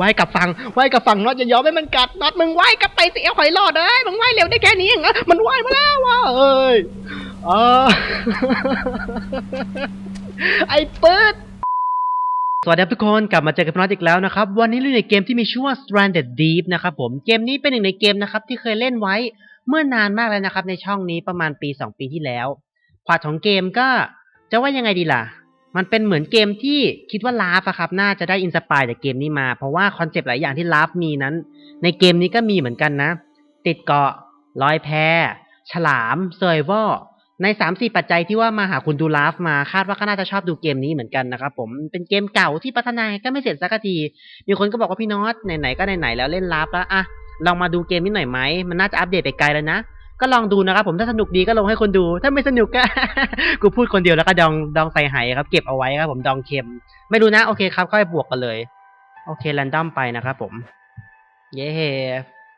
ว่ายกลับฝั่งว่ายกลับฝั่งน็อตจะยอมให้มันกัดน็อตมึงว่ายกลับไปสิเอาหอยรอดเอ้ยมึงว่ายเร็วได้แค่นี้เองเหรอมันว่ายมาแล้วว่ะเอ้ยเออไอ้ปืดสวัสดีครับทุกคนกลับมาเจอกับน็อตอีกแล้วนะครับ วันนี้เราอยู่ในเกมที่มีชื่อว่า Stranded Deep นะครับผมเกมนี้เป็นหนึ่งในเกมนะครับที่เคยเล่นไว้เมื่อนานมากแล้วนะครับ ในช่องนี้ประมาณปี 2 ปีที่แล้วพล็อตของเกมก็จะว่ายังไงดีล่ะ มันเป็นเหมือนเกมที่คิดว่าลาฟอะครับ น่าจะได้อินสปายจากเกมนี้มา เพราะว่าคอนเซปต์หลายอย่างที่ลาฟมีนั้น ในเกมนี้ก็มีเหมือนกันนะ ติดเกาะลอยแพฉลามเซอร์ไวลใน3ามสี่ปัจจัยที่ว่ามาหาคุณดูลาฟมาคาดว่าก็น่าจะชอบดูเกมนี้เหมือนกันนะครับผมเป็นเกมเก่าที่พัฒนาก็ไม่เสร็จสักที มีคนก็บอกว่าพี่น็อตไหนๆก็ไหนๆแล้วเล่นลาฟแล้วอะลองมาดูเกมนี้หน่อยไหมมันน่าจะอัปเดตไปไกลแล้วนะ ก็ลองดูนะครับผมถ้าสนุกดีก็ลงให้คนดู ถ้าไม่สนุกก็ กูพูดคนเดียวแล้วก็ดองดองใส่หายครับ เก็บเอาไว้ครับผมดองเค็ม ไม่รู้นะโอเคครับค่อยบวกกันเลย โอเคแรนดอมไปนะครับผม เย้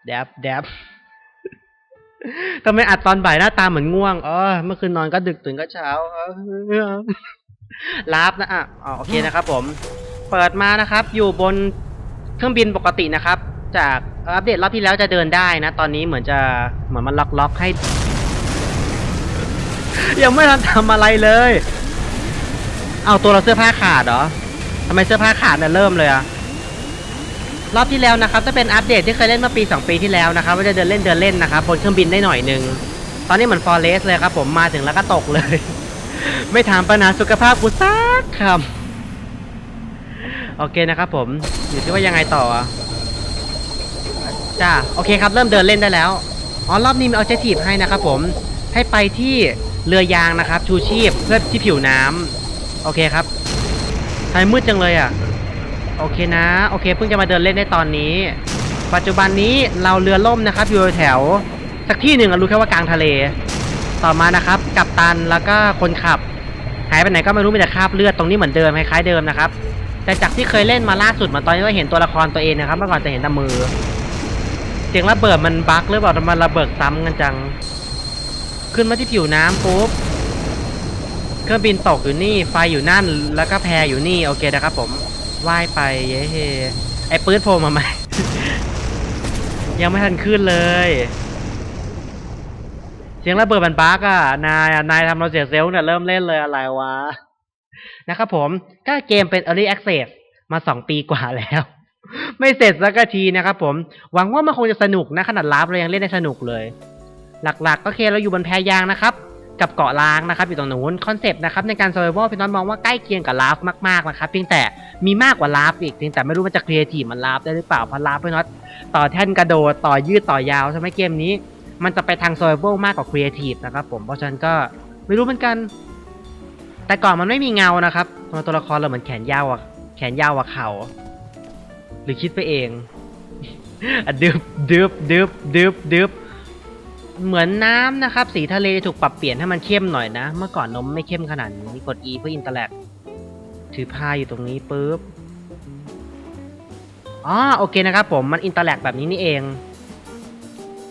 แดบแดบทำไมอัดตอนบ่ายหน้าตาเหมือนง่วงอ๋อเมื่อคืนนอนก็ดึกตื่นก็เช้าลาฟนะอะอ๋อโอเคนะครับผม เปิดมานะครับ อยู่บนเครื่องบินปกตินะครับ จากอัปเดตรอบที่แล้วจะเดินได้นะ ตอนนี้เหมือนจะเหมือนมันล็อกล็อกให้ ยังไม่ทันทำอะไรเลย เอาตัวเราเสื้อผ้าขาดเหรอทำไมเสื้อผ้าขาดเนี่ยเริ่มเลยอะรอบที่แล้วนะครับจะเป็นอัปเดตที่เคยเล่นเมื่อปี 2 ปีที่แล้วนะครับว่าจะเดินเล่นเดินเล่นนะครับบนเครื่องบินได้หน่อยนึงตอนนี้เหมือนฟอร์เรสเลยครับผมมาถึงแล้วก็ตกเลย ไม่ถามปัญหาสุขภาพกูสักคำโอเคนะครับผมอยู่ที่ว่ายังไงต่ออะ จ้าโอเคครับเริ่มเดินเล่นได้แล้วอ๋อรอบนี้มีเอาเจทีฟให้นะครับผมให้ไปที่เรือยางนะครับชูชีพเพื่อที่ผิวน้ำโอเคครับทำไมมืดจังเลยอะโอเคนะ โอเคเพิ่งจะมาเดินเล่นได้ตอนนี้ ปัจจุบันนี้เราเรือล่มนะครับ อยู่แถว สักที่หนึ่งรู้แค่ว่ากลางทะเล ต่อมานะครับ กัปตันแล้วก็คนขับ หายไปไหนก็ไม่รู้มีแต่คราบเลือดตรงนี้เหมือนเดิมคล้ายๆเดิมนะครับแต่จากที่เคยเล่นมาล่าสุดเหมือนตอนนี้ก็เห็นตัวละครตัวเองนะครับ เมื่อก่อนจะเห็นแต่มือ เสียงระเบิดมันบั๊กหรือเปล่าทำไมระเบิดซ้ำกันจัง ขึ้นมาที่ผิวน้ำปุ๊บเครื่องบินตกอยู่นี่ ไฟอยู่นั่น แล้วก็แพอยู่นี่ โอเคนะครับผมว่ายไป เย้เฮไอ้ปืนโผล่มาไหม ยังไม่ทันขึ้นเลย เสียงระเบิดมันบั๊กอะ นายนายทำเราเสียเซลล์เนี่ยเริ่มเล่นเลยอะไรวะ นะครับผม ก็เกมเป็น Early Access มาสองปีกว่าแล้ว ไม่เสร็จสักทีนะครับผม หวังว่ามันคงจะสนุกนะขนาดลาฟเรายังเล่นได้สนุกเลย หลักๆ ก็คือเราอยู่บนแพยางนะครับ กับเกาะล้างนะครับ อยู่ตรงนู้นคอนเซปต์นะครับในการ survival พี่น้องมองว่าใกล้เคียงกับลาฟมากๆนะครับเพียงแต่มีมากกว่าลาฟอีกเพียงแต่ไม่รู้มันจะครีเอทีฟมันลาฟได้หรือเปล่าเพราะลาฟพี่น้องต่อแท่นกระโดดต่อยืดต่อยาวใช่ไหมเกมนี้ มันจะไปทาง survival มากกว่าครีเอทีฟนะครับผมเพราะฉะนั้นก็ไม่รู้เหมือนกัน แต่ก่อนมันไม่มีเงานะครับตัวละครเราเหมือนแขนยาวอะแขนยาวกว่าเข่า รือคิดไปเองอะดึบดึบดึบดึบดึบเหมือนน้ำนะครับ สีทะเลถูกปรับเปลี่ยนให้มันเข้มหน่อยนะ เมื่อก่อนนมไม่เข้มขนาดนี้กด E เพื่ออินเตอร์แลกถือพายอยู่ตรงนี้ปุ๊บอ๋อโอเคนะครับผมมันอินเตอร์แลกแบบนี้นี่เอง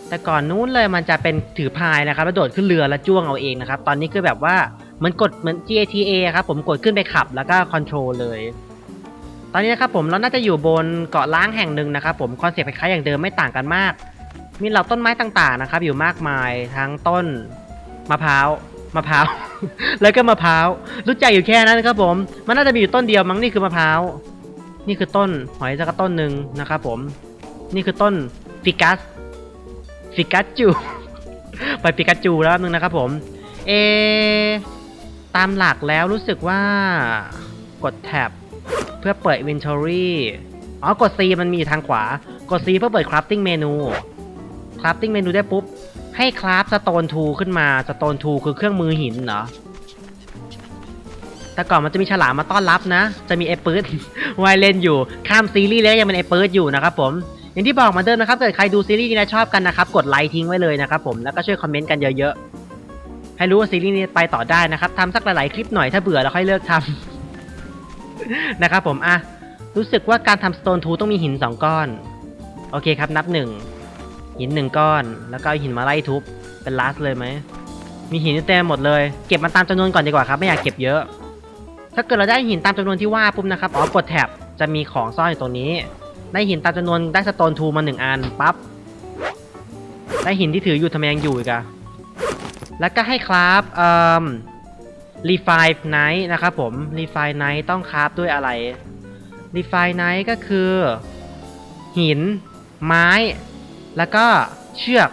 แต่ก่อนนู้นเลยมันจะเป็นถือพายนะครับแล้วโดดขึ้นเรือแล้วจ้วงเอาเองนะครับ ตอนนี้คือแบบว่าเหมันกดเหมือน GTA ครับผมกดขึ้นไปขับแล้วก็คอนโทรลเลย ตอนนี้นะครับผมเราน่าจะอยู่บนเกาะล้างแห่งหนึ่งนะครับผมคอนเซ็ปต์คล้ายๆอย่างเดิมไม่ต่างกันมาก มีเหล่าต้นไม้ต่างๆนะครับ อยู่มากมายทั้งต้นมะพร้าวมะพร้าว แล้วก็มะพร้าวรู้ใจอยู่แค่นั้นครับผม มันน่าจะมีอยู่ต้นเดียวมั้งนี่คือมะพร้าวนี่คือต้นหอยสักต้นหนึ่งนะครับผม นี่คือต้นฟิกัสฟิกัสจูไปฟิกัสจูแล้วนึงนะครับ ผม เอ ตามหลักแล้วรู้สึกว่ากดแท็บ เพื่อเปิด inventory อ๋อ กด C มันมีทางขวา กด C เพื่อเปิด crafting menu crafting menu ได้ปุ๊บ ให้คราฟ stone tool ขึ้นมา stone tool คือเครื่องมือหินเหรอ แต่ก่อนมันจะมีฉลามมาต้อนรับนะ จะมีไอ้ปื๊ดวายเล่นอยู่ ข้ามซีรีส์แล้วยังเป็นไอ้ปื๊ดอยู่นะครับผมอย่างที่บอกมาเดิมนะครับเกิดใครดูซีรีส์นี้แล้วชอบกันนะครับ กดไลค์ทิ้งไว้เลยนะครับผมแล้วก็ช่วยคอมเมนต์กันเยอะๆให้รู้ว่าซีรีส์นี้ไปต่อได้นะครับทำสักหลายๆคลิปหน่อยถ้าเบื่อแล้วค่อยเลิกทำ นะครับผมอะรู้สึกว่าการทำ stone tool ต้องมีหินสองก้อน โอเคครับนับหนึ่งหินหนึ่งก้อน แล้วก็หินมาไล่ทุบเป็นลาสเลยไหมมีหินเต็มหมดเลยเก็บมันตามจำนวนก่อนดีกว่าครับไม่อยากเก็บเยอะ ถ้าเกิดเราได้หินตามจำนวนที่ว่าปุ๊บนะครับอ๋อกดแท็บจะมีของซ่อนอยู่ตรงนี้ ได้หินตามจำนวนได้สโตนทูมาหนึ่งอันปั๊บได้หินที่ถืออยู่ทำไมยังอยู่อีกอะแล้วก็ให้คราฟเอ่อ รีไฟไนท์นะครับผมรีไฟไนท์ต้องคราฟด้วยอะไรรีไฟไนท์ก็คือ หิน ไม้ แล้วก็เชือก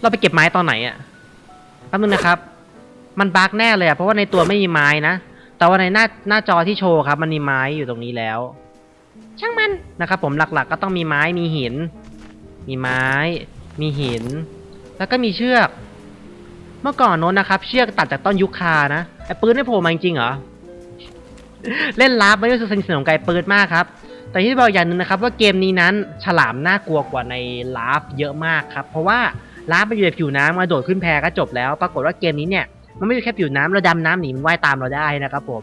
เราไปเก็บไม้ตอนไหนอะแป๊บนึงนะครับ มันบั๊กแน่เลยอะเพราะว่าในตัวไม่มีไม้นะแต่ว่าในหน้าหน้าจอที่โชว์ครับ มันมีไม้อยู่ตรงนี้แล้ว ช่างมันนะครับ ผมหลักๆ ก็ต้องมีไม้มีหิน มีไม้ มีหิน แล้วก็มีเชือก เมื่อก่อนโน้นนะครับ เชือกตัดจากต้นยุคานะไอ้ปืนไม่โผล่มาจริงๆเหรอ เล่นลาฟไม่ได้สนิทสนมกับไอ้ปืนมากครับ แต่ที่บอกอย่างหนึ่งนะครับ ว่าเกมนี้นั้นฉลามน่ากลัวกว่าในลาฟเยอะมากครับ เพราะว่าลาฟมันอยู่ในผิวน้ำมาโดดขึ้นแพก็จบแล้ว ปรากฏว่าเกมนี้เนี่ยมันไม่ใช่แค่ผิวน้ำเราดำน้ำหนีมันว่ายตามเราได้นะครับผม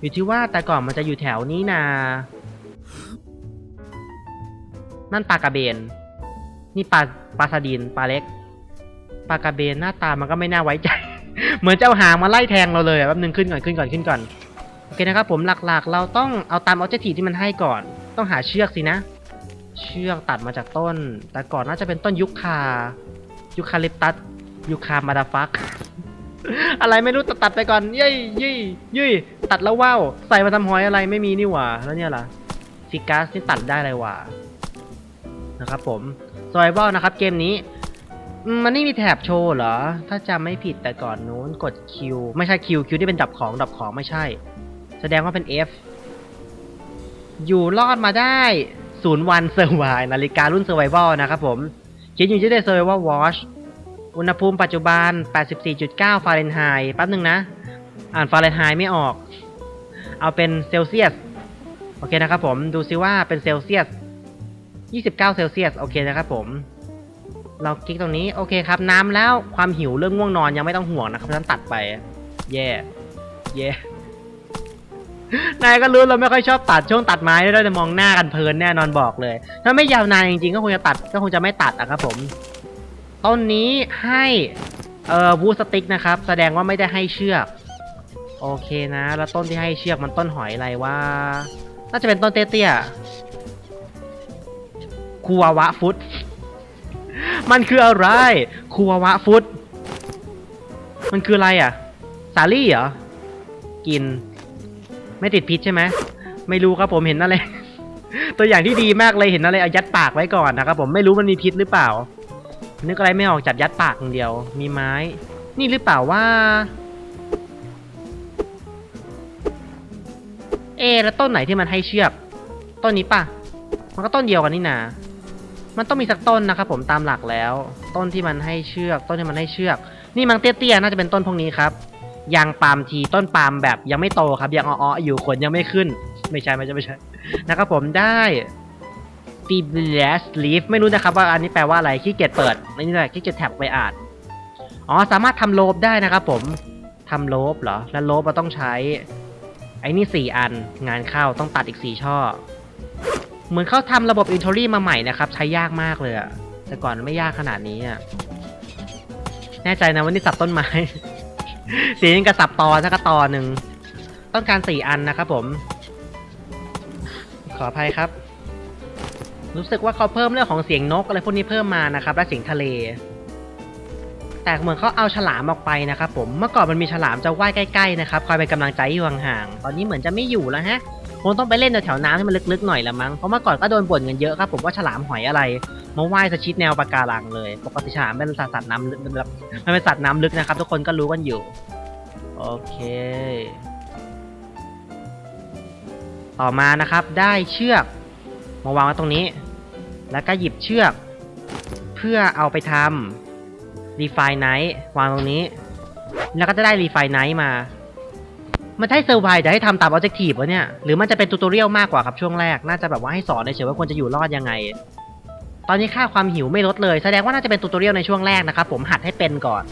อยู่ที่ว่าแต่ก่อนมันจะอยู่แถวนี้นานั่นปลากระเบน นี่ปลาปลาสดินปลาเล็ก ปลากระเบนหน้าตามันก็ไม่น่าไว้ใจ เหมือนจะเอาหางมาไล่แทงเราเลยแป๊บนึงขึ้นก่อนขึ้นก่อนขึ้นก่อนโอเคนะครับผมหลักๆ เราต้องเอาตามออบเจกตีที่มันให้ก่อน ต้องหาเชือกสินะ เชือกตัดมาจากต้น แต่ก่อนน่าจะเป็นต้นยุคคายุคาลิปตัสยุคามาดาฟัก อะไรไม่รู้ตัดตัดไปก่อนย้ยยี่ยี่ตัดแล้วว้าวใส่มาทำหอยอะไรไม่มีนี่หว่า แล้วเนี่ยล่ะฟิกัสนี่ตัดได้เลยว่ะนะครับผมซอยบอลนะครับเกมนี้ มันไม่มีแถบโชว์เหรอ ถ้าจำไม่ผิดแต่ก่อนนู้นกด Q ไม่ใช่ Q Q ที่เป็นดับของดับของไม่ใช่ แสดงว่าเป็น F อยู่รอดมาได้ศูนย์วันเซอร์ไวนาฬิการุ่นเซอร์ไวเลนะครับผมเขียนอยู่ที่ได้เซอร์ไวลวอชอุณหภูมิปัจจุบัน 84.9 ฟาเรนไฮต์แป๊บนึงนะ อ่านฟาเรนไฮต์ไม่ออก เอาเป็นเซลเซียส โอเคนะครับผม ดูซิว่าเป็นเซลเซียส 29 เซลเซียส โอเคนะครับผม เราคลิกตรงนี้โอเคครับน้ำแล้วความหิวเรื่องง่วงนอนยังไม่ต้องห่วงนะครับเพราะฉะนั้นตัดไป แย่ แย่นายก็รู้เราไม่ค่อยชอบตัดช่วงตัดไม้ด้วยจะมองหน้ากันเพลินแน่นอนบอกเลย ถ้าไม่ยาวนานจริงๆก็คงจะตัดก็คงจะไม่ตัดอะครับผมต้นนี้ให้เอ่อวูสติกนะครับ แสดงว่าไม่ได้ให้เชือก โอเคนะ แล้วต้นที่ให้เชือกมันต้นหอยอะไรว่า น่าจะเป็นต้นเตี้ยๆคูวาวะฟุต มันคืออะไรคูวาวะฟุต มันคืออะไรอะ สาลี่เหรอ กิน ไม่ติดพิษใช่ไหม ไม่รู้ครับผมเห็นอะไร ตัวอย่างที่ดีมากเลยเห็นอะไรเอายัดปากไว้ก่อนนะครับผมไม่รู้มันมีพิษหรือเปล่า นึกอะไรไม่ออกจับยัดปากอย่างเดียว มีไม้ นี่หรือเปล่าว่า เอแล้วต้นไหนที่มันให้เชือก ต้นนี้ป่ะ มันก็ต้นเดียวกันนี่นา มันต้องมีสักต้นนะครับผมตามหลักแล้ว ต้นที่มันให้เชือก ต้นที่มันให้เชือก นี่มังเตี้ยๆน่าจะเป็นต้นพวกนี้ครับยางปาล์มทีต้นปาล์มแบบยังไม่โตครับยังอ้อๆอยู่ขนยังไม่ขึ้น ไม่ใช่ไม่ใช่ไม่ใช่นะครับผมได้ f e b l e s leaf ไม่รู้นะครับว่าอันนี้แปลว่าอะไรขี้เกียจเปิดนี่แหละขี้เกียจแท็บไปอ่านอ๋อสามารถทำโลบได้นะครับผมทำโลบเหรอ แล้วโลบเราต้องใช้ ไอ้นี่สี่อันงานเข้าต้องตัดอีกสี่ช่อ เหมือนเขาทำระบบ inventory มาใหม่นะครับ ใช้ยากมากเลยอะแต่ก่อนไม่ยากขนาดนี้อะแน่ใจนะว่านี่สับต้นไม้ สียงกระสับตอสักกระตอหนึ่งต้องการสี่อันนะครับผม ขออภัยครับ รู้สึกว่าเขาเพิ่มเรื่องของเสียงนกอะไรพวกนี้เพิ่มมานะครับ และเสียงทะเล แต่เหมือนเขาเอาฉลามออกไปนะครับ ผมเมื่อก่อนมันมีฉลามจะว่ายใกล้ๆนะครับคอยเป็นกำลังใจอยู่ห่างๆตอนนี้เหมือนจะไม่อยู่แล้วฮะ คงต้องไปเล่นแถวๆน้ำที่มันลึกๆหน่อยละมั้งเพราะเมื่อก่อนก็โดนบ่นกันเยอะครับผมว่าฉลามหอยอะไรมาว่ายสชิดแนวปะการังเลย ปกติฉลามเป็นสัตว์น้ำลึกมันเป็นสัตว์น้ำลึกนะครับ ทุกคนก็รู้กันอยู่ โอเค ต่อมานะครับได้เชือกมาวางไว้ตรงนี้ แล้วก็หยิบเชือก เพื่อเอาไปทำ refine night วางตรงนี้ แล้วก็จะได้ refine night มา มันให้เซอร์ไพรส์จะให้ทำตาม objective วะเนี่ย หรือมันจะเป็น t ู t o เรียลมากกว่าครับช่วงแรก น่าจะแบบว่าให้สอนเฉยว่าควรจะอยู่รอดยังไง ตอนนี้ค่าความหิวไม่ลดเลย แสดงว่าน่าจะเป็น t ู t o เรียลในช่วงแรกนะครับผมหัดให้เป็นก่อน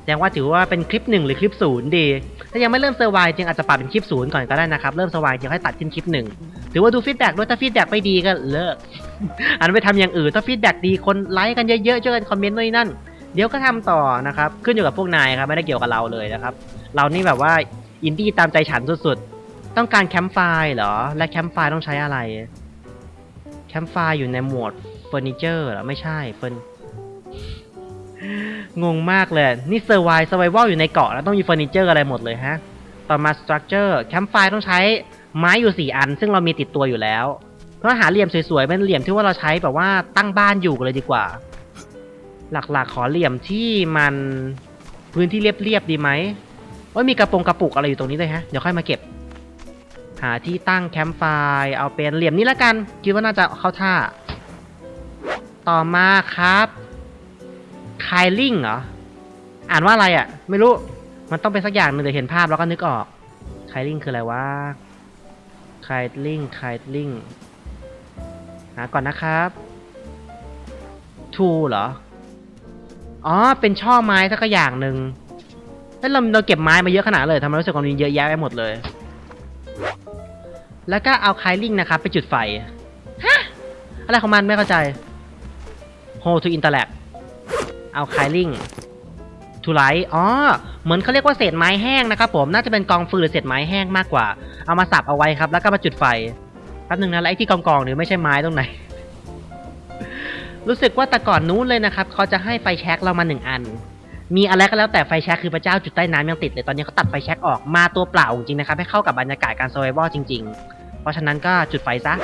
แสดงว่าถือว่าเป็นคลิปหนึ่งหรือคลิปศูนย์ดี ถ้ายังไม่เริ่มเซอร์ไวจริงอาจจะปรับเป็นคลิปศูนย์ก่อนก็ได้นะครับ เริ่มเซอร์ไวจริงให้ตัดขึ้นคลิปหนึ่งถือว่าดูฟีดแบ็กด้วยถ้าฟีดแบ็กไม่ดีก็เลิก อันไปทำอย่างอื่นถ้าฟีดแบ็กดีคนไลค์กันเยอะๆช่วยกันคอมเมนต์นู่นนั่น เดี๋ยวก็ทำต่อนะครับ ขึ้นอยู่กับพวกนายครับไม่ได้เกี่ยวกับเราเลยนะครับ เรานี่แบบว่า อินดี้ตามใจฉันสุดๆ ต้องการแคมป์ไฟล์เหรอ และแคมป์ไฟล์ต้องใช้อะไร แคมป์ไฟอยู่ในหมวดเฟอร์นิเจอร์เหรอ ไม่ใช่เฟอร์นงงมากเลย นี่เซอร์ไวเซอร์ไววอยู่ในเกาะแล้วต้องมีเฟอร์นิเจอร์อะไรหมดเลยฮะ ต่อมาสตรัคเจอร์แคมป์ไฟต้องใช้ไม้อยู่ 4 อัน ซึ่งเรามีติดตัวอยู่แล้ว เพราะหาเหลี่ยมสวยๆเป็นเหลี่ยมที่ว่าเราใช้แบบว่าตั้งบ้านอยู่เลยดีกว่า หลักๆขอเหลี่ยมที่มันพื้นที่เรียบๆดีไหม ว่ามีกระโปรงกระปุกอะไรอยู่ตรงนี้เลยฮะ เดี๋ยวค่อยมาเก็บ หาที่ตั้งแคมป์ไฟเอาเป็นเหลี่ยมนี้ละกัน คิดว่าน่าจะเข้าท่า ต่อมาครับคายลิงเหรอ อ่านว่าอะไรอะ่ะ ไม่รู้ มันต้องเป็นสักอย่างหนึ่งเดี๋ยวเห็นภาพแล้วก็นึกออกคายลิงคืออะไรวะคายลิงคายลิงหาก่อนนะครับทูเหรอ อ๋อ เป็นช่อไม้สักอย่างหนึ่ง แล้วเราเราเก็บไม้มาเยอะขนาดเลยทำไมรู้สึกว่ามันเยอะแยะไปหมดเลย แล้วก็เอาคายลิงนะครับไปจุดไฟฮะอะไรของมันไม่เข้าใจ Hold to interact เอาคายลิง to light อ๋อ เหมือนเขาเรียกว่าเศษไม้แห้งนะครับผม น่าจะเป็นกองฟืนหรือเศษไม้แห้งมากกว่า เอามาสับเอาไว้ครับ แล้วก็มาจุดไฟ แป๊บนึงนะ แล้วไอ้ที่กองกองๆเนี่ยไม่ใช่ไม้ตรงไหน รู้สึกว่าแต่ก่อนนู้นเลยนะครับ เขาจะให้ไฟแช็กเรามาหนึ่งอัน มีอะไรก็แล้วแต่ไฟแช็กคือพระเจ้าจุดใต้น้ำยังติดเลยตอนนี้เขาตัดไฟแช็กออกมาตัวเปล่าจริงๆนะครับให้เข้ากับบรรยากาศการ survival จริง ๆ เพราะฉะนั้นก็จุดไฟซะ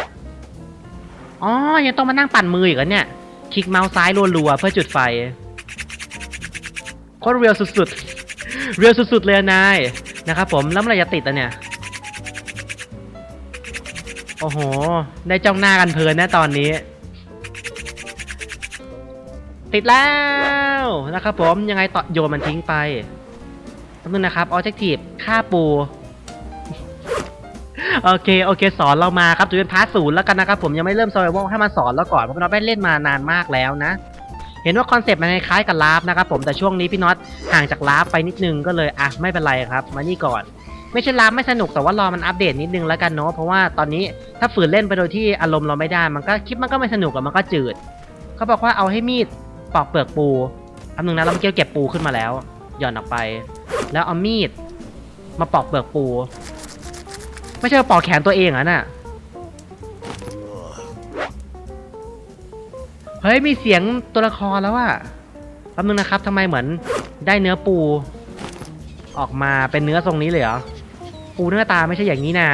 อ๋อยังต้องมานั่งปั่นมืออีกเหรอเนี่ยคลิกเมาส์ซ้ายรัวๆเพื่อจุดไฟโคตรเรียลสุดๆ เรียลสุดๆเลยนายนะครับผมแล้วเมื่อไรจะติดอะเนี่ยโอ้โห ได้จ้องหน้ากันเพลินนะตอนนี้ ติดแล้วนะครับผมยังไงต่อโยนมันทิ้งไปแป๊บนึงนะครับ objective ฆ่าปูโอเคโอเค สอนเรามาครับจะเป็นพาร์ทศูนย์แล้วกันนะครับผมยังไม่เริ่ม survival ให้มาสอนแล้วก่อนเพราะพี่น็อตได้เล่นมานานมากแล้วนะ เห็นว่าคอนเซปต์มันคล้ายกับลาฟนะครับผมแต่ช่วงนี้พี่น็อตห่างจากลาฟไปนิดนึงก็เลยอะไม่เป็นไรครับมานี่ก่อน ไม่ใช่ลาฟไม่สนุกแต่ว่ารอมันอัปเดตนิดนึงแล้วกันเนาะเพราะว่าตอนนี้ถ้าฝืนเล่นไปโดยที่อารมณ์เราไม่ได้ มันก็คลิปมันก็ไม่สนุกอะมันก็จืด เขาบอกว่าเอาให้มีด ปอกเปลือกปูอันนึงนะเราเมื่อกี้เก็บปูขึ้นมาแล้ว หย่อนออกไป แล้วเอามีด มาปอกเปลือกปู ไม่ใช่ว่าปอกแขนตัวเองเหรอะน่ะเฮ้ยมีเสียงตัวละครแล้วอะแป๊บนึงนะครับทำไมเหมือนได้เนื้อปู ออกมาเป็นเนื้อทรงนี้เลยเหรอ ปูเนื้อตาไม่ใช่อย่างนี้นะ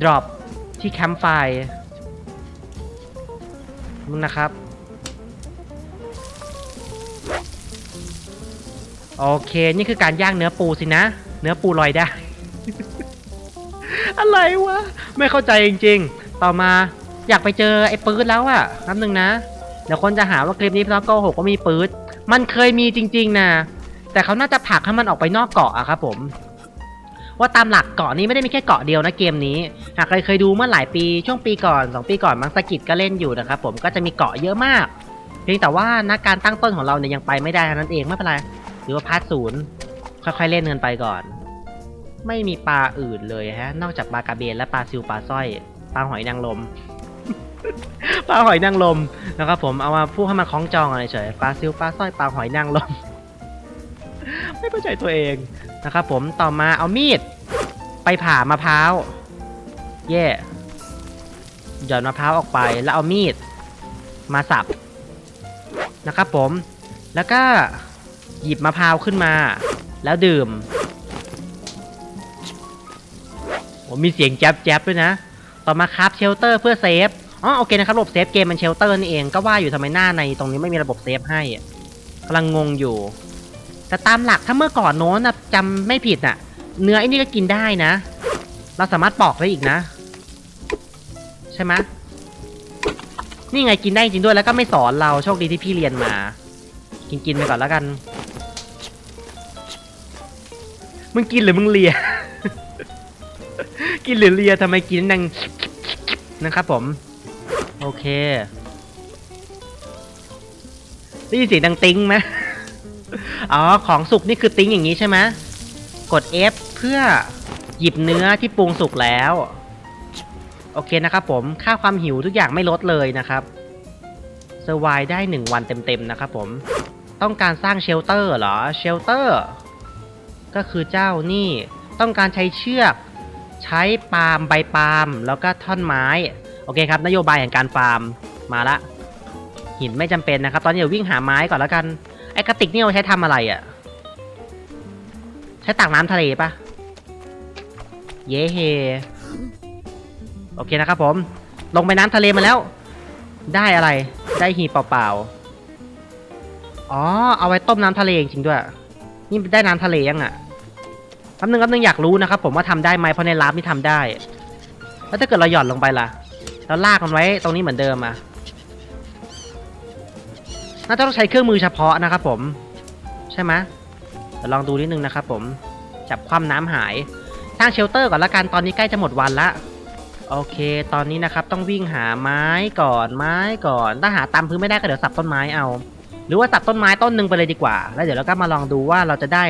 drop ที่แคมป์ไฟ งนะครับ โอเค นี่คือการย่างเนื้อปูสินะ เนื้อปูลอยได้ อะไรวะ ไม่เข้าใจจริงๆ ต่อมาอยากไปเจอไอ้ปื๊ดแล้วอะนับหนึ่งนะ เดี๋ยวคนจะหาว่าคลิปนี้พี่น้องโกหกว่ามีปื๊ด มันเคยมีจริง ๆนะแต่เขาน่าจะผลักให้มันออกไปนอกเกาะอะครับผม ว่าตามหลักเกาะนี้ไม่ได้มีแค่เกาะเดียวนะเกมนี้ หากใครเคยดูเมื่อหลายปีช่วงปีก่อนสองปีก่อนมังสกิดก็เล่นอยู่นะครับผมก็จะมีเกาะเยอะมาก เพียงแต่ว่านักการตั้งต้นของเราเนี่ยยังไปไม่ได้นั้นเองไม่เป็นไรหรือว่าพาร์ทศูนย์ค่อยๆเล่นกันไปก่อน ไม่มีปลาอื่นเลยฮะ นอกจากปลากระเบนและปลาซิวปลาสร้อยปลาหอยนางรมปลาหอยนางรมนะครับผมเอามาพูดให้มันคล้องจองอะไรเฉยปลาซิวปลาสร้อยปลาหอยนางรม ไม่เข้าใจตัวเองนะครับผมต่อมาเอามีด ไปผ่ามะพร้าวเย่หย่อนมะพร้าวออกไปแล้วเอามีด มาสับนะครับผม แล้วก็หยิบมะพร้าวขึ้นมา แล้วดื่มโอ้มีเสียงแจ๊บแจ๊บด้วยนะ ต่อมาครับเชลเตอร์เพื่อเซฟอ๋อโอเคนะครับระบบเซฟเกมมันเชลเตอร์นี่เองก็ว่าอยู่ทำไมหน้าในตรงนี้ไม่มีระบบเซฟให้อะกำลังงงอยู่ แต่ตามหลักถ้าเมื่อก่อนโน้นนะจำไม่ผิดน่ะเนื้อไอ้นี่ก็กินได้นะ เราสามารถปอกได้อีกนะ ใช่ไหมนี่ไงกินได้จริงด้วยแล้วก็ไม่สอนเราโชคดีที่พี่เรียนมา กินกินไปก่อนแล้วกัน มึงกินหรือมึงเลีย กินหรือเลียทำไมกินดังนะครับผม โอเคได้ยินเสียงดังติ้งไหม อ๋อ ของสุกนี่คือติ้งอย่างนี้ใช่ไหมกด F เพื่อหยิบเนื้อที่ปรุงสุกแล้ว โอเคนะครับผม ค่าความหิวทุกอย่างไม่ลดเลยนะครับเซอร์ไวได้ 1 วันเต็มๆนะครับผม ต้องการสร้างเชลเตอร์เหรอ เชลเตอร์ ก็คือเจ้านี่ ต้องการใช้เชือก ใช้ปาล์มใบปาล์มแล้วก็ท่อนไม้ โอเคครับ นโยบายแห่งการฟาร์มมาละหินไม่จำเป็นนะครับ ตอนนี้เดี๋ยววิ่งหาไม้ก่อนแล้วกัน กระติกนี่เอาใช้ทำอะไรอะ่ะ ใช้ตักน้ำทะเลปะเย้เฮโอเคนะครับผม ลงไปน้ำทะเลมาแล้ว ได้อะไร ได้หีบเปล่าๆ อ๋อ เอาไว้ต้มน้ำทะเลจริงด้วย นี่ได้น้ำทะเลยังอะ่ะแป๊บนึงแป๊บนึงอยากรู้นะครับผมว่าทำได้ไหมเพราะในลาฟนี่ทำได้ แล้วถ้าเกิดเราหย่อนลงไปล่ะ แล้วลากมันไว้ตรงนี้เหมือนเดิมอะ น่าจะต้องใช้เครื่องมือเฉพาะนะครับผม ใช่ไหมเดี๋ยวลองดูนิดนึงนะครับผม จับความน้ำหาย สร้างเชลเตอร์ก่อนละกัน ตอนนี้ใกล้จะหมดวันละ โอเค ตอนนี้นะครับต้องวิ่งหาไม้ก่อน ไม้ก่อน ถ้าหาตามพื้นไม่ได้ก็เดี๋ยวสับต้นไม้เอา หรือว่าสับต้นไม้ต้นหนึ่งไปเลยดีกว่า แล้วเดี๋ยวเราก็มาลองดูว่าเราจะได้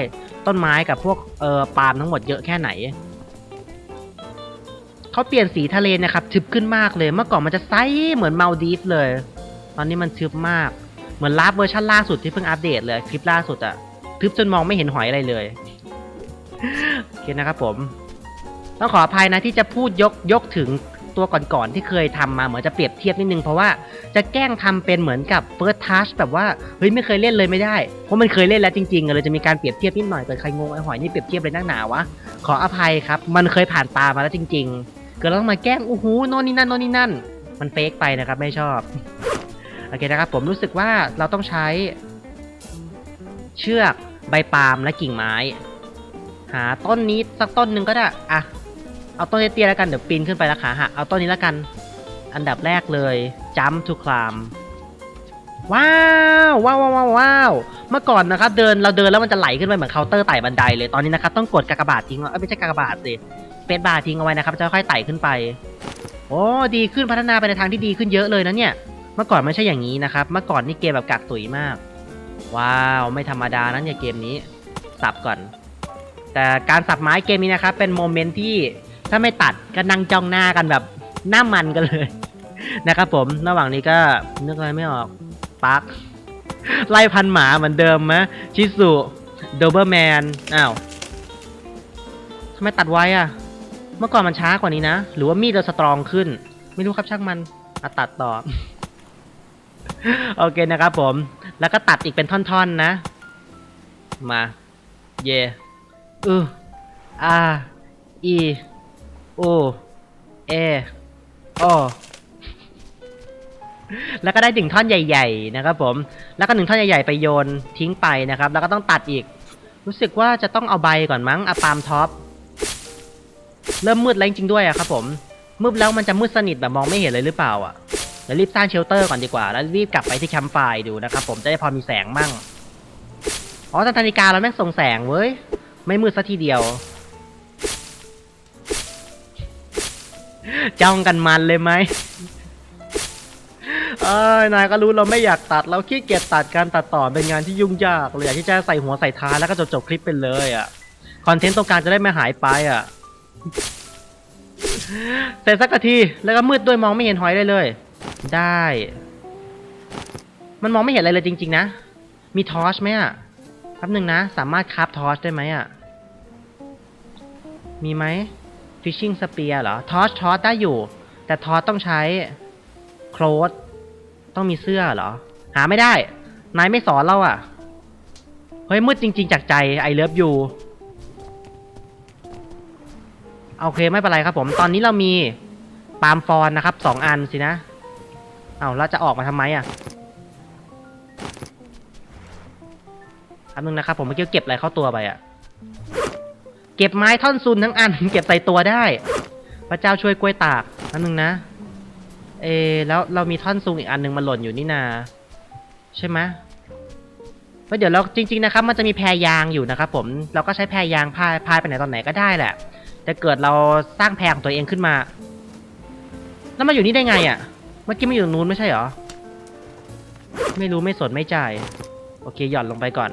ต้นไม้กับพวกเอ่อปาล์มทั้งหมดเยอะแค่ไหนเขาเปลี่ยนสีทะเลนะครับทึบขึ้นมากเลย เมื่อก่อนมันจะใสเหมือนมาลดีฟเลย ตอนนี้มันทึบมาก เหมือนลาฟเวอร์ชันล่าสุดที่เพิ่งอัปเดตเลยคลิปล่าสุดอะทึบจนมองไม่เห็นหอยอะไรเลยโอเคนะครับผม ต้องขออภัยนะที่จะพูดยกยกถึงตัวก่อนๆที่เคยทำมาเหมือนจะเปรียบเทียบนิดนึง เพราะว่าจะแกล้งทำเป็นเหมือนกับ First Touch แบบว่าเฮ้ยไม่เคยเล่นเลยไม่ได้ เพราะมันเคยเล่นแล้วจริงๆเลยจะมีการเปรียบเทียบนิดหน่อยเกิดใครงงไอ้หอยนี่เปรียบเทียบเลยนักหนาวะขออภัยครับ มันเคยผ่านตามาแล้วจริงๆเกิดเราต้องมาแกล้งอู้หูโน่นนี่นั่นโน่นนี่นั่น มันเฟกไปนะครับไม่ชอบ โอเคนะครับผมรู้สึกว่าเราต้องใช้ เชือกใบปาล์มและกิ่งไม้ หาต้นนี้สักต้นหนึ่งก็ได้อะเอาต้นเตี้ยๆแล้วกันเดี๋ยวปีนขึ้นไปแล้วขาหักเอาต้นนี้แล้วกัน อันดับแรกเลย jump to climb ว้าวว้าวว้าวว้าวว้าวเมื่อก่อนนะครับเดินเราเดินแล้วมันจะไหลขึ้นไปเหมือนเคาน์เตอร์ไต่บันไดเลยตอนนี้นะครับต้องกดกากบาททิ้งเอ้ยไม่ใช่กากบาทสิเปซบาร์ทิ้งเอาไว้นะครับจะค่อยๆไต่ขึ้นไปโอ้ดีขึ้นพัฒนาไปในทางที่ดีขึ้นเยอะเลยนะเนี่ย เมื่อก่อนไม่ใช่อย่างนี้นะครับ เมื่อก่อนนี่เกมแบบกักตุ๋ยมาก ว้าวไม่ธรรมดานะเนี่ยเกมนี้ สับก่อน แต่การสับไม้เกมนี้นะครับ เป็นโมเมนต์ที่ถ้าไม่ตัดก็นั่งจ้องหน้ากันแบบหน้ามันกันเลยนะครับผมระหว่างนี้ก็นึกอะไรไม่ออกปักไล่พันหมาเหมือนเดิมมะชิสุโดเบอร์แมนอ้าวทำไมตัดไว้อะเมื่อก่อนมันช้ากว่านี้นะ หรือว่ามีดเราสตรองขึ้น ไม่รู้ครับช่างมันอตัดต่อ โอเคนะครับผม แล้วก็ตัดอีกเป็นท่อนๆนะ มา เยอืออาอีโอเอโอแล้วก็ได้หนึ่งท่อนใหญ่ๆนะครับผม แล้วก็หนึ่งท่อนใหญ่ๆไปโยนทิ้งไปนะครับ แล้วก็ต้องตัดอีก รู้สึกว่าจะต้องเอาใบก่อนมั้งอะปาล์มท็อป เริ่มมืดแล้วจริงๆด้วยอะครับผม มืดแล้วมันจะมืดสนิทแบบมองไม่เห็นเลยหรือเปล่าอะ ดี๋ยวรีบสร้างเชลเตอร์ก่อนดีกว่า แล้วรีบกลับไปที่แคมป์ไฟร์ดูนะครับผมจะได้พอมีแสงมั่ง อ๋อแต่นาฬิกาเราแม่งส่งแสงเว้ย ไม่มืดสัทีเดียว จ้องกันมันเลยไหมเอ้ยนายก็รู้เราไม่อยากตัดเราขี้เกียจตัดการตัดต่อเป็นงานที่ยุ่งยากเลยอยากที่จะใส่หัวใส่ท้ายแล้วก็จบจบคลิปไปเลยอะ่ะคอนเทนต์ตรงกลางจะได้ไม่หายไปอะ่ะเสร็จสักทีแล้วก็มืดด้วยมองไม่เห็นหอยได้เลย ได้ มันมองไม่เห็นอะไรเลยจริง ๆ นะ มีทอชไหมอะแป๊บหนึ่งนะ สามารถคราฟทอชได้ไหมอะ มีไหม Fishing Spear เหรอ ทอชทอชได้อยู่ แต่ทอชต้องใช้โคลดต้องมีเสื้อเหรอ หาไม่ได้ นายไม่สอนเราอะ เฮ้ยมืดจริง ๆ จากใจไอเลิฟยูโอเคไม่เป็นไรครับผม ตอนนี้เรามีปาล์มฟอนนะครับสองอันสินะ เอาแล้วจะออกมาทำไมอะอันนึงนะครับผมเมื่อกี้เก็บอะไรเข้าตัวไปอะเก็บไม้ท่อนซุนทั้งอัน เก็บใส่ตัวได้ พระเจ้าช่วยกล้วยตากอันนึงนะ เอ แล้วเรามีท่อนซุงอีกอันนึงมันหล่นอยู่นี่นา ใช่ไหมแล้วเดี๋ยวเราจริง ๆนะครับ มันจะมีแพรยางอยู่นะครับผมเราก็ใช้แพรยางพายพายไปไหนตอนไหนก็ได้แหละแต่เกิดเราสร้างแพรของตัวเองขึ้นมา แล้วมาอยู่นี่ได้ไงอะ่ะ มื่อกี้มันอยู่ตรงนู้นไม่ใช่เหรอ ไม่รู้ไม่สนไม่จ่าย โอเคหย่อนลงไปก่อน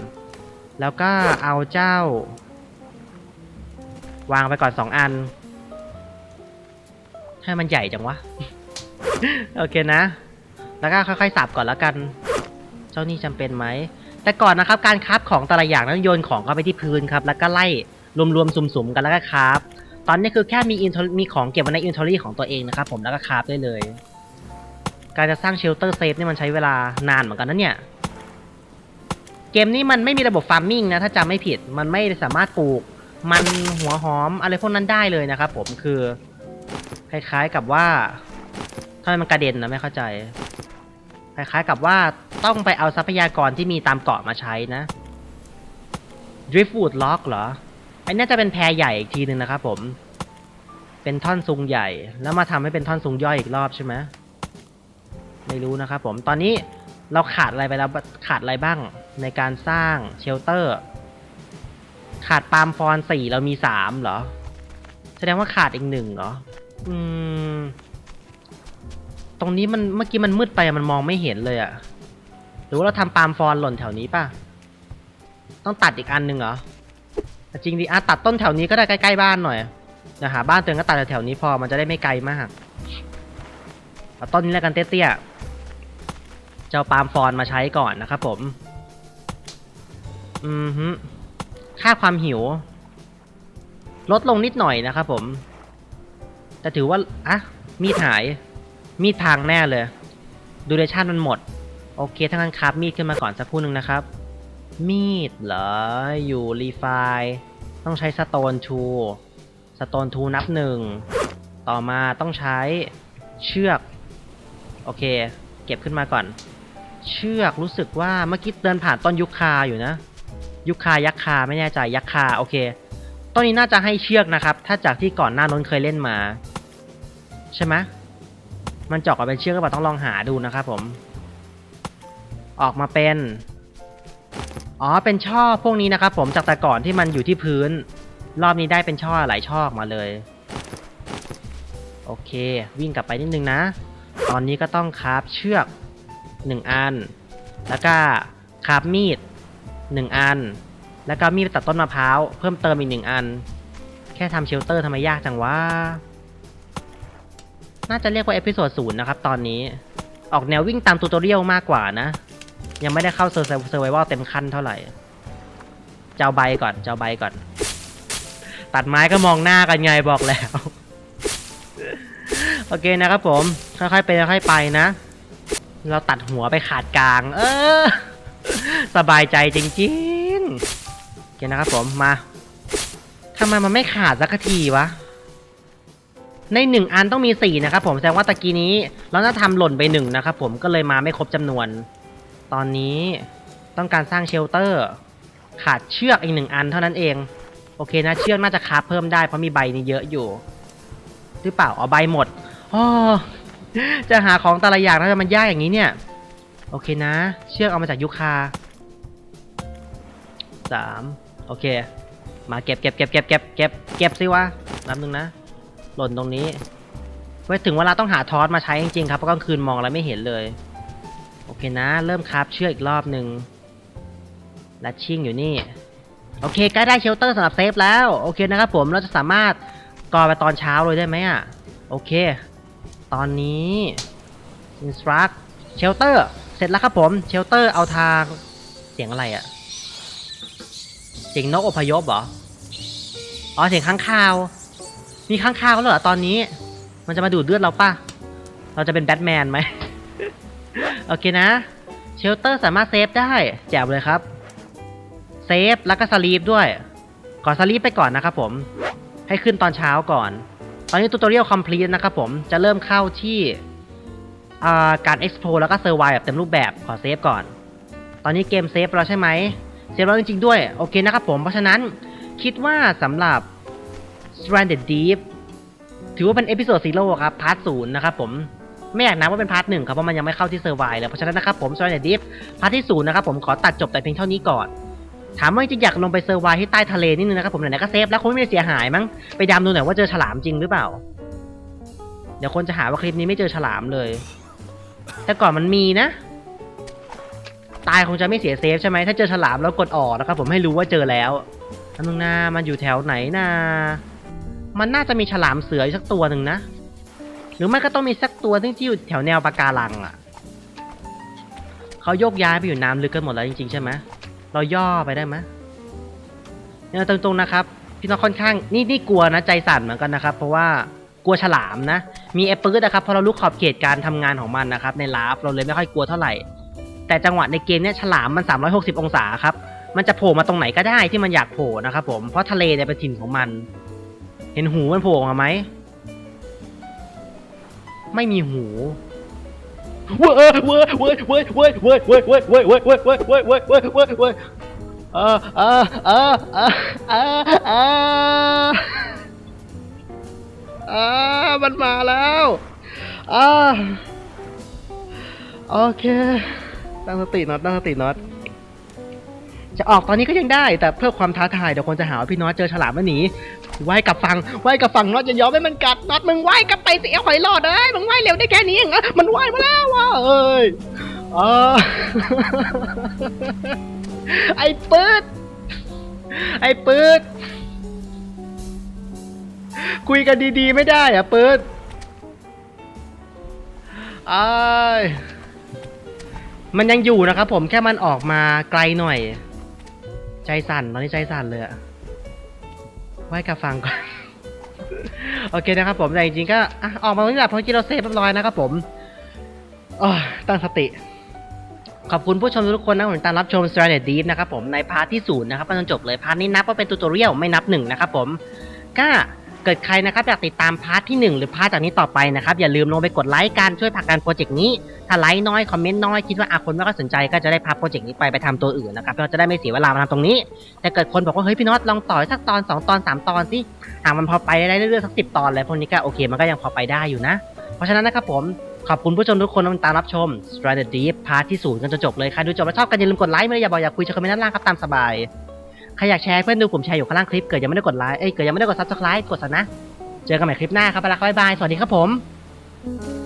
แล้วก็เอาเจ้า วางไปก่อนสองอันให้มันใหญ่จังวะ โอเคนะ แล้วก็ค่อยๆสับก่อนแล้วกัน เจ้านี่จำเป็นไหม แต่ก่อนนะครับการคราฟของแต่ละอย่างนั้นโยนของเข้าไปที่พื้นครับ แล้วก็ไล่รวมๆสุ่มๆกันแล้วก็คราฟตอนนี้คือแค่มีอินมีของเก็บไว้ในอินทอรี่ของตัวเองนะครับผมแล้วก็คราฟได้เลย การจะสร้างเชลเตอร์เซฟนี่มันใช้เวลานานเหมือนกันนะเนี่ย เกมนี้มันไม่มีระบบฟาร์มมิ่งนะ ถ้าจำไม่ผิดมันไม่สามารถปลูก มันหัวหอมอะไรพวกนั้นได้เลยนะครับผมคือคล้ายๆกับว่าทำไมมันกระเด็นนะไม่เข้าใจ คล้ายๆกับว่าต้องไปเอาทรัพยากรที่มีตามเกาะมาใช้นะ Driftwood Lock เหรอ อันนี้จะเป็นแพรใหญ่อีกทีหนึ่งนะครับผม เป็นท่อนซุงใหญ่ แล้วมาทำให้เป็นท่อนซุงย่อยอีกรอบใช่ไหม ไม่รู้นะครับผมตอนนี้เราขาดอะไรไปแล้วขาดอะไรบ้างในการสร้างเชลเตอร์ ขาดปาล์มฟอนสี่เรามีสามเหรอ แสดงว่าขาดอีกหนึ่งเหรอ อืม ตรงนี้มันเมื่อกี้มันมืดไปมันมองไม่เห็นเลยอะหรือว่าเราทำปาล์มฟอนหล่นแถวนี้ป่ะ ต้องตัดอีกอันหนึ่งเหรอ จริงดิอะตัดต้นแถวนี้ก็ได้ใกล้ๆบ้านหน่อยเดี๋ยวหาบ้านตัวเองก็ตัดแถวนี้พอมันจะได้ไม่ไกลมากเอาต้นนี้แล้วกันเตี้ยๆ เอาปาล์มฟอนมาใช้ก่อนนะครับผม อือฮึ ค่าความหิว ลดลงนิดหน่อยนะครับผม แต่ถือว่า อะ มีดหาย มีดพังแน่เลย ดูเรชั่นมันหมด โอเคถ้างั้นครับ มีดขึ้นมาก่อนสักครู่หนึ่งนะครับ มีดเหรอ อยู่รีไฟต้องใช้สโตนทูสโตนทูนับหนึ่ง ต่อมาต้องใช้เชือก โอเค เก็บขึ้นมาก่อน เชือกรู้สึกว่าเมื่อกี้เดินผ่านต้นยุคคาอยู่นะ ยุคคายักษ์คาไม่แน่ใจยักษ์คาโอเคต้นนี้น่าจะให้เชือกนะครับ ถ้าจากที่ก่อนหน้าน้นเคยเล่นมา ใช่ไหมมันจะออกมาเป็นเชือกก็แบบต้องลองหาดูนะครับผม ออกมาเป็น อ๋อเป็นช่อพวกนี้นะครับ ผมจากแต่ก่อนที่มันอยู่ที่พื้น รอบนี้ได้เป็นช่อหลายช่อออกมาเลย โอเค วิ่งกลับไปนิดนึงนะ ตอนนี้ก็ต้องคราฟเชือก หนึ่งอัน แล้วก็คราฟมีดหนึ่งอัน แล้วก็มีดตัดต้นมะพร้าวเพิ่มเติมอีกหนึ่งอัน แค่ทำเชลเตอร์ทำไมยากจังวะ น่าจะเรียกว่าเอพิโซดศูนย์นะครับตอนนี้ ออกแนววิ่งตามตูตอเรียลมากกว่านะ ยังไม่ได้เข้าเซอร์เซอร์ไวเต็มขั้นเท่าไหร่ เจ้าใบก่อน เจ้าใบก่อน ตัดไม้ก็มองหน้ากันไงบอกแล้ว โอเคนะครับผม ค่อยๆไปค่อยๆไปนะ เราตัดหัวไปขาดกลาง เออ สบายใจจริงๆโอเคนะครับผมมาทำไมมันไม่ขาดสักทีวะ ในหนึ่งอันต้องมีสี่นะครับผมแสดงว่าตะกี้นี้ เราน่าทำหล่นไปหนึ่งนะครับผมก็เลยมาไม่ครบจำนวน ตอนนี้ต้องการสร้างเชลเตอร์ ขาดเชือกอีกหนึ่งอันเท่านั้นเอง โอเคนะ เชือกน่าจะคาเพิ่มได้เพราะมีใบนี้เยอะอยู่ หรือเปล่าอ๋อใบหมดอ๋อ จะหาของแต่ละอย่างแล้วมันยากอย่างนี้เนี่ย โอเคนะ เชือกเอามาจากยุคาสามโอเค มาเก็บเก็บเก็บเก็บเก็บเก็บเก็บสิวะนับนึงนะ หล่นตรงนี้ไว้ถึงเวลาต้องหาทอสมาใช้จริงๆครับเพราะกลางคืนมองอะไรไม่เห็นเลย โอเคนะ เริ่มคราฟเชือกอีกรอบหนึ่งลัดชิ่งอยู่นี่ โอเคใกล้ได้เชลเตอร์สำหรับเซฟแล้ว โอเคนะครับผมเราจะสามารถกอไปตอนเช้าเลยได้ไหมอะ โอเค ตอนนี้ instruct shelter เสร็จแล้วครับผมเชลเตอร์เอาทางเสียงอะไรอะเสียงนกอพยพเหรออ๋อเสียงค้างคาว มีค้างคาวแล้วเหรอตอนนี้ มันจะมาดูดเลือดเราป่ะ เราจะเป็นแบทแมนไหม โอเคนะ เชลเตอร์สามารถเซฟได้ แจ๋วเลยครับ เซฟแล้วก็สลีปด้วย ก่อนสลีปไปก่อนนะครับผม ให้ขึ้นตอนเช้าก่อน ตอนนี้ทูตอเรียลคอมพลีทนะครับผมจะเริ่มเข้าที่การ explore แล้วก็ survive แบบเต็มรูปแบบขอเซฟก่อน ตอนนี้เกมเซฟแล้วใช่ไหมเซฟแล้วจริงๆด้วย โอเคนะครับผม เพราะฉะนั้นคิดว่าสำหรับ Stranded Deep ถือว่าเป็นเอพิโซดซีโร่ครับ พาร์ทศูนย์นะครับผม ไม่อยากนับว่าเป็นพาร์ทหนึ่งครับ เพราะมันยังไม่เข้าที่เซอร์ไวเลย เพราะฉะนั้นนะครับผม Stranded Deep พาร์ทที่ศูนย์นะครับผมขอตัดจบแต่เพียงเท่านี้ก่อน ถามว่าจริงอยากลงไปเซอร์ไวที่ใต้ทะเลนิดนึงนะครับผมไหนๆก็เซฟแล้วคงไม่มีเสียหายมั้งไปดำดูหน่อยว่าเจอฉลามจริงหรือเปล่า เดี๋ยวคนจะหาว่าคลิปนี้ไม่เจอฉลามเลย แต่ก่อนมันมีนะ ตายคงจะไม่เสียเซฟใช่ไหมถ้าเจอฉลามแล้วกดออกนะครับผมให้รู้ว่าเจอแล้วอันนึงนามันอยู่แถวไหนนามันน่าจะมีฉลามเสืออีกสักตัวหนึ่งนะ หรือไม่ก็ต้องมีสักตัวที่อยู่แถวแนวปะการังอะเขาโยกย้ายไปอยู่น้ำลึกกันหมดแล้วจริงๆใช่ไหม เราย่อไปได้ไหมเนี่ยตรงๆนะครับ พี่น้องค่อนข้างนี่นี่กลัวนะใจสั่นเหมือนกันนะครับ เพราะว่ากลัวฉลามนะ มีแอปเปิลนะครับพอเรารู้ขอบเขตการทำงานของมันนะครับ ในลาฟเราเลยไม่ค่อยกลัวเท่าไหร่ แต่จังหวะในเกมเนี้ยฉลามมัน 360 องศาครับมันจะโผล่มาตรงไหนก็ได้ที่มันอยากโผล่นะครับผมเพราะทะเลเนี่ยเป็นถิ่นของมัน เห็นหูมันโผล่มาไหมไม่มีหู เว้ยเว้ยเว้ยเว้ยเว้ยเว้ยเว้ยเว้ยเว้ยเว้ยเว้ยเว้ยเว้ยเว้ยเว้ยเว้ยเว้ยเออเออเออเออเออเออเออมันมาแล้วอ่าโอเคตั้งสติน็อตตั้งสติน็อตจะออกตอนนี้ก็ยังได้แต่เพื่อความท้าทายเดี๋ยวคนจะหาว่าพี่น็อตเจอฉลามแล้วหนี ว่ายกลับฝั่งว่ายกลับฝั่งน็อตอย่ายอมให้มันกัดน็อตมึงว่ายกลับไปสิเอาหอยหลอดเอ้ยมึงว่ายเร็วได้แค่นี้เองเหรอมันว่ายมาแล้วว่ะเอ้ยเออไอ้ปืดไอ้ปืดคุยกันดีๆไม่ได้อะปืดไอ้มันยังอยู่นะครับผมแค่มันออกมาไกลหน่อย ใจสั่นตอนนี้ใจสั่นเลยอะ ไว้กับฟังก่อน โอเคนะครับผมแต่จริงๆก็ออกมาตรงนี้แหละพราะเมื่อกี้เราเซฟเรียบร้อยนะครับผมตั้งสติ ขอบคุณผู้ชมทุกคนนะผมตามรับชม Stranded Deep นะครับผมในพาร์ทที่ศูนย์นะครับมาจนจบเลยพาร์ทนี้นับว่าเป็นตัวตัวเรียวไม่นับหนึ่งนะครับผมก็ เกิดใครนะครับอยากติดตามพาร์ทที่หนึ่งหรือพาร์ทจากนี้ต่อไปนะครับอย่าลืมลงไปกดไลค์กันช่วยผลักดันโปรเจกต์นี้ถ้าไลค์น้อยคอมเมนต์น้อยคิดว่าอาคนไม่ค่อยสนใจก็จะได้พับโปรเจกต์นี้ไปไปทำตัวอื่นนะครับเราจะได้ไม่เสียเวลามาทำตรงนี้ แต่เกิดคนบอกว่าเฮ้ยพี่น็อตลองต่อสักตอนสองตอนสามตอนสิหากมันพอไปได้เรื่อยๆสักสิบตอนเลยพวกนี้ก็โอเคมันก็ยังพอไปได้อยู่นะ เพราะฉะนั้นนะครับผมขอบคุณผู้ชมทุกคนที่ตามรับชม Strategy Deep พาร์ทที่ศูนย์กันจนจบเลยใครดูจบแล้วชอบกันอย่าลืมกดไลค์ไม่ได้อย่าบอกอยากคุยเชิญคอมเมนต์ด้านล่างครับตามสบาย ใครอยากแชร์เพื่อนดูผมแชร์อยู่ข้างล่างคลิปเกิดยังไม่ได้กดไลค์เอ้ยเกิดยังไม่ได้กดซับสไครต์กดซะนะ เจอกันใหม่คลิปหน้าครับไปละครับบ๊ายบาย สวัสดีครับผม